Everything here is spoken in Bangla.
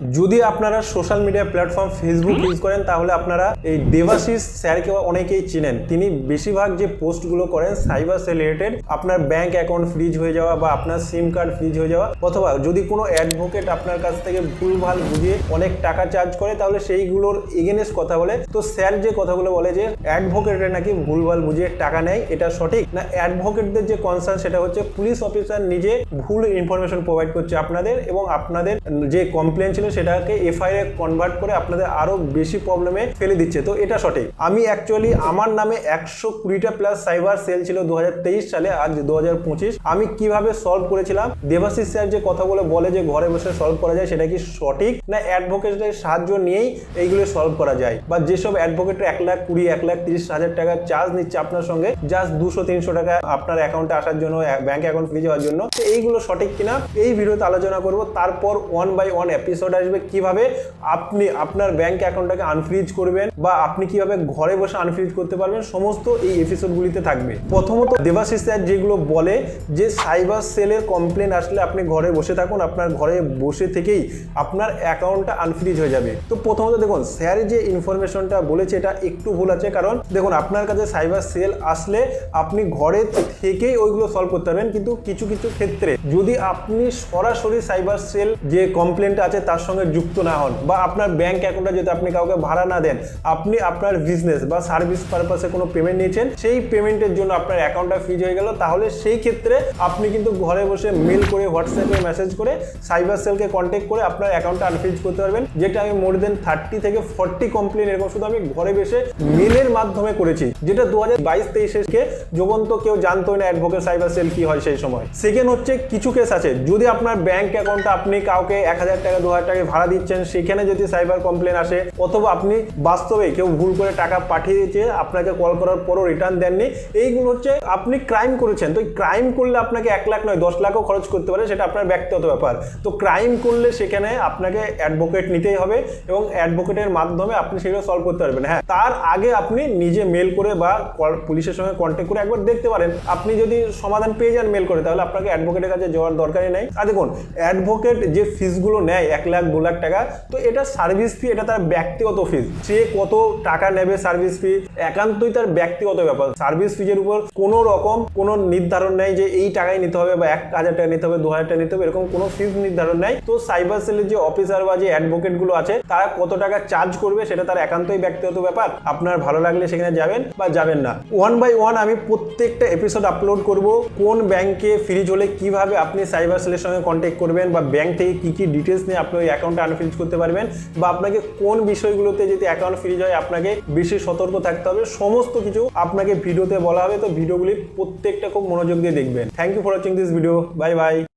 যদি আপনারা social media platform Facebook use করেন, তাহলে আপনারা এই দেবাশিস স্যারকে অনেকেই চিনেন। তিনি বেশিরভাগ যে পোস্টগুলো করেন সাইবার সেল রিলেটেড আপনার ব্যাংক অ্যাকাউন্ট ফ্রিজ হয়ে যাওয়া বা আপনার সিম কার্ড ফ্রিজ হয়ে যাওয়া, অথবা যদি কোনো অ্যাডভোকেট আপনার কাছ থেকে ভুলভাল বুঝিয়ে অনেক টাকা চার্জ করে, তাহলে সেইগুলোর এগেনেস্ট কথা বলে। তো স্যার যে কথাগুলো বলে যে অ্যাডভোকেটের নাকি ভুলভাল বুঝিয়ে টাকা নেয়, এটা সঠিক? না অ্যাডভোকেটদের যে কনসার্ন সেটা হচ্ছে পুলিশ অফিসার নিজে ভুল ইনফরমেশন প্রোভাইড করছে আপনাদের এবং আপনাদের যে কমপ্লেন ছিল সেটাকে এফআইআর কনভার্ট করে আপনাদের আরও বেশি প্রবলেমে ফেলে দিচ্ছে। তো এটা সঠিক। আমি অ্যাকচুয়ালি আমার নামে একশো কুড়িটা প্লাস সাইবার সেল ছিল দু হাজার তেইশ সালে, আজ দুহাজার পঁচিশ। আমি কীভাবে সলভ করেছিলাম? দেবাশিস স্যার যে কথাগুলো বলে যে ঘরে বসে সলভ করা যায়, সেটা কি সঠিক? না অ্যাডভোকেটের সাহায্য নিয়েই এইগুলো সলভ করা যায়? বা যেসব অ্যাডভোকেটের এক লাখ কুড়ি, এক লাখ তিরিশ হাজার টাকা চার্জ নিচ্ছে আপনার সঙ্গে জাস্ট দুশো তিনশো টাকা আপনার অ্যাকাউন্টে আসার জন্য ব্যাংক অ্যাকাউন্ট ফ্রি হওয়ার জন্য। তো এইগুলো সঠিক কিনা? এই ভিডিওতে আলোচনা করব। তারপর ওয়ান বাই ওয়ান এপিসোড আসবে কীভাবে আপনি আপনার ব্যাংক অ্যাকাউন্টটাকে আনফ্রিজ করবেন বা আপনি কীভাবে ঘরে বসে আনফ্রিজ করতে পারবেন, সমস্ত এই এপিসোডগুলিতে থাকবে। প্রথমত দেবাশিস স্যার যেগুলো বলে যে সাইবার সেলের কমপ্লেন আসলে আপনি ঘরে বসে থাকুন, আপনার ঘরে বসে থেকেই আপনার অ্যাকাউন্টটা আনফ্রিজ হয়ে যাবে। তো প্রথমত দেখুন, স্যার যে ইনফরমেশনটা বলেছে এটা একটু ভুল আছে, কারণ দেখুন, আপনার কাছে সাইবার সেল আসলে আপনি ঘরে থেকেই ওইগুলো সলভ করতে পারবেন, কিন্তু কিছু কিছু ক্ষেত্রে যদি আপনি সরাসরি সাইবার সেল যে কমপ্লেনটা আছে, তার সঙ্গে যুক্ত না হন বা আপনার ব্যাংক অ্যাকাউন্টে যদি আপনি কাউকে ভাড়া না দেন, আপনি আপনার বিজনেস বা সার্ভিস পারপাসে কোনো পেমেন্ট নিয়েছেন, সেই পেমেন্টের জন্য আপনার অ্যাকাউন্টটা ফ্রিজ হয়ে গেল। তাহলে সেই ক্ষেত্রে আপনি কিন্তু ঘরে বসে মেল করে হোয়াটসঅ্যাপে মেসেজ করে সাইবার সেলকে কন্ট্যাক্ট করে আপনার অ্যাকাউন্টটা আনফ্রিজ করতে পারবেন, যেটা আমি মোর দেন থার্টি থেকে ফর্টি কমপ্লেন এরকম শুধু আমি ঘরে বসে মেলের মাধ্যমে করেছি, যেটা দু হাজার বাইশ তেইশে যখন তো কেউ জানতোই না অ্যাডভোকেট সাইবার সেল কি হয় সেই সময়। সেকেন্ড হচ্ছে কিছু কেস আছে, যদি আপনার ব্যাংক অ্যাকাউন্টটা আপনি কাউকে এক হাজার টাকা, দু হাজার টাকা ভাড়া দিচ্ছেন, সেখানে যদি সাইবার কমপ্লেন আসে, অথবা আপনি বাস্তবে কেউ ভুল করে টাকা পাঠিয়ে দিয়েছে, আপনাকে কল করার পরও রিটার্ন দেননি, এইগুলো হচ্ছে আপনি ক্রাইম করেছেন। তো ক্রাইম করলে আপনাকে এক লাখ নয়, দশ লাখও খরচ করতে পারে, সেটা আপনার ব্যক্তিগত ব্যাপার। তো ক্রাইম করলে সেখানে আপনাকে অ্যাডভোকেট নিতেই হবে এবং অ্যাডভোকেটের মাধ্যমে আপনি সেগুলো সলভ করতে পারবেন। হ্যাঁ তার আগে আপনি নিজে মেল করে বা পুলিশের সঙ্গে কন্ট্যাক্ট করে একবার দেখতে পারেন। আপনি যদি সমাধান পেয়ে যান মেল করে, তাহলে আপনাকে অ্যাডভোকেটের কাছে যাওয়ার দরকারই নেই। আর দেখুন অ্যাডভোকেট যে ফিসগুলো নেয়, এক লাখ দু লাখ টাকা। তো এটা সার্ভিস ফি এটা তার ব্যক্তিগত ফিস সে কত টাকা নেবে সার্ভিস ফি একান্তই তার ব্যক্তিগত ব্যাপার। সার্ভিস ফিজের উপর কোনো রকম কোনো নির্ধারণ নেই যে এই টাকাই নিতে হবে বা এক হাজার টাকা নিতে হবে, দু হাজার টাকা নিতে হবে, এরকম কোনো ফিস নির্ধারণ নেই। তো সাইবার সেলের যে অফিসার বা যে অ্যাডভোকেটগুলো আছে, তারা কত টাকা চার্জ করবে সেটা তার একান্তই ব্যক্তিগত ব্যাপার। আপনার ভালো লাগলে সেখানে যাবেন বা যাবেন না। ওয়ান বাই ওয়ান আমি প্রত্যেকটা এপিসোড আপলোড করব, কোন ব্যাংকে ফ্রিজ হলে কীভাবে আপনি সাইবার সেলের সঙ্গে কন্ট্যাক্ট করবেন বা ব্যাংক থেকে কি কি ডিটেলস নিয়ে আপনি অ্যাকাউন্টটা আনফ্রিজ করতে পারবেন বা আপনাকে কোন বিষয়গুলোতে যদি অ্যাকাউন্ট ফ্রিজ হয়, আপনাকে বেশি সতর্ক থাকতে হবে। সমস্ত কিছু আপনাকে ভিডিওতে বলা হবে, তো ভিডিওগুলি প্রত্যেকটা খুব মনোযোগ দিয়ে দেখবেন। Thank you for watching this video bye bye